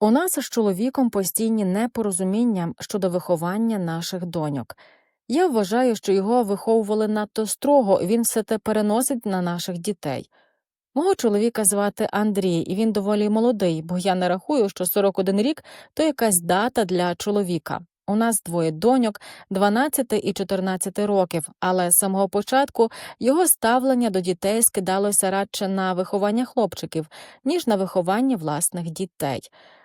У нас з чоловіком постійні непорозуміння щодо виховання наших доньок. Я вважаю, що його виховували надто строго, він все те переносить на наших дітей. Мого чоловіка звати Андрій, і він доволі молодий, бо я не рахую, що 41 рік то якась дата для чоловіка. У нас двоє доньок 12 і 14 років, але з самого початку його ставлення до дітей скидалося радше на виховання хлопчиків, ніж на виховання власних дітей.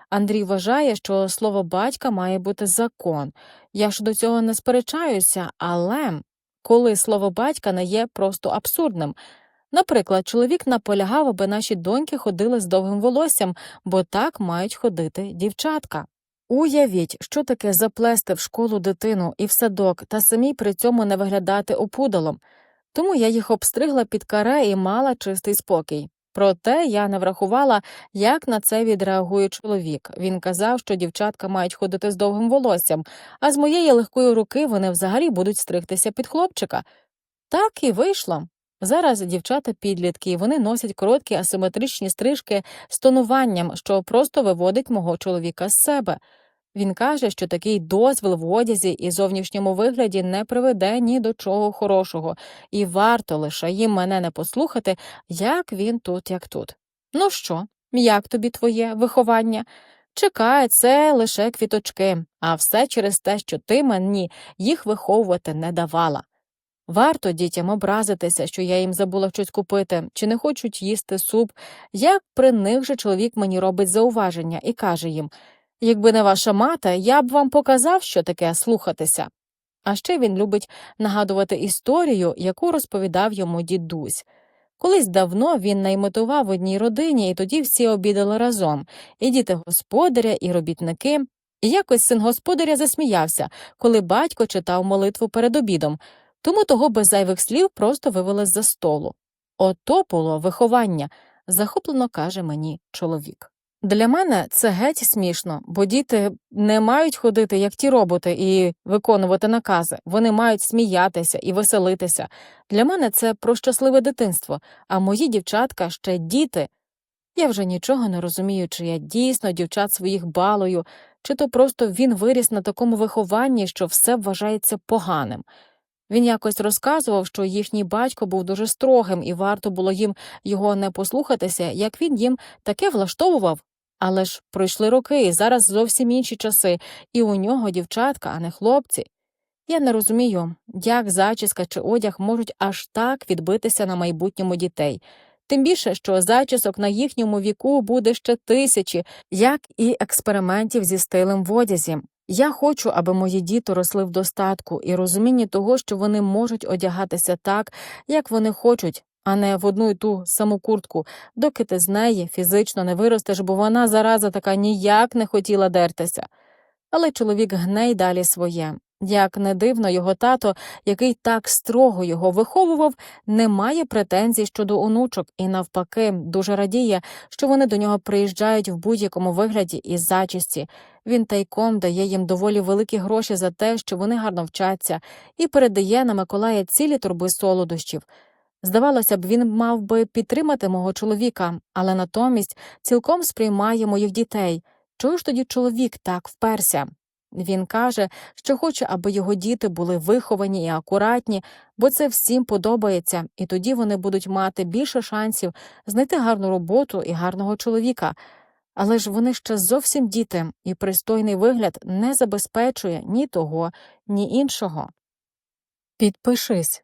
Андрій вважає, що слово батька має бути закон. Я ж до цього не сперечаюся, але коли слово батька не є просто абсурдним. Наприклад, чоловік наполягав, аби наші доньки ходили з довгим волоссям, бо так мають ходити дівчатка. Уявіть, що таке заплести в школу дитину і в садок, та самій при цьому не виглядати опудалом. Тому я їх обстригла під каре і мала чистий спокій. Проте я не врахувала, як на це відреагує чоловік. Він казав, що дівчатка мають ходити з довгим волоссям, а з моєї легкої руки вони взагалі будуть стригтися під хлопчика. Так і вийшло. Зараз дівчата підлітки, вони носять короткі асиметричні стрижки з тонуванням, що просто виводить мого чоловіка з себе. Він каже, що такий дозвіл в одязі і зовнішньому вигляді не приведе ні до чого хорошого, і варто лише їм мене не послухати, як він тут, як тут. Ну що, як тобі твоє виховання? Чекай, це лише квіточки, а все через те, що ти мені їх виховувати не давала. Варто дітям образитися, що я їм забула щось купити, чи не хочуть їсти суп, як при них же чоловік мені робить зауваження і каже їм якби не ваша мати, я б вам показав, що таке слухатися. А ще він любить нагадувати історію, яку розповідав йому дідусь. Колись давно він найметував в одній родині, і тоді всі обідали разом і діти господаря, і робітники. І якось син господаря засміявся, коли батько читав молитву перед обідом, тому того без зайвих слів просто вивели з за столу. Ото було виховання, захоплено каже мені чоловік. Для мене це геть смішно, бо діти не мають ходити, як ті роботи, і виконувати накази. Вони мають сміятися і веселитися. Для мене це про щасливе дитинство, а мої дівчатка ще діти. Я вже нічого не розумію, чи я дійсно дівчат своїх балую, чи то просто він виріс на такому вихованні, що все вважається поганим. Він якось розказував, що їхній батько був дуже строгим, і варто було їм його не послухатися, як він їм таке влаштовував. Але ж пройшли роки, і зараз зовсім інші часи, і у нього дівчатка, а не хлопці. Я не розумію, як зачіска чи одяг можуть аж так відбитися на майбутньому дітей. Тим більше, що зачісок на їхньому віку буде ще тисячі, як і експериментів зі стилем в одязі. Я хочу, аби мої діти росли в достатку і розумінні того, що вони можуть одягатися так, як вони хочуть, а не в одну й ту саму куртку, доки ти з неї фізично не виростеш, бо вона зараза така ніяк не хотіла дертися. Але чоловік гне й далі своє. Як не дивно, його тато, який так строго його виховував, не має претензій щодо онучок і, навпаки, дуже радіє, що вони до нього приїжджають в будь-якому вигляді і зачісті. Він тайком дає їм доволі великі гроші за те, що вони гарно вчаться, і передає на Миколая цілі турби солодощів. Здавалося б, він мав би підтримати мого чоловіка, але натомість цілком сприймає моїх дітей. Чого ж тоді чоловік так вперся? Він каже, що хоче, аби його діти були виховані і акуратні, бо це всім подобається, і тоді вони будуть мати більше шансів знайти гарну роботу і гарного чоловіка. Але ж вони ще зовсім діти, і пристойний вигляд не забезпечує ні того, ні іншого. Підпишись,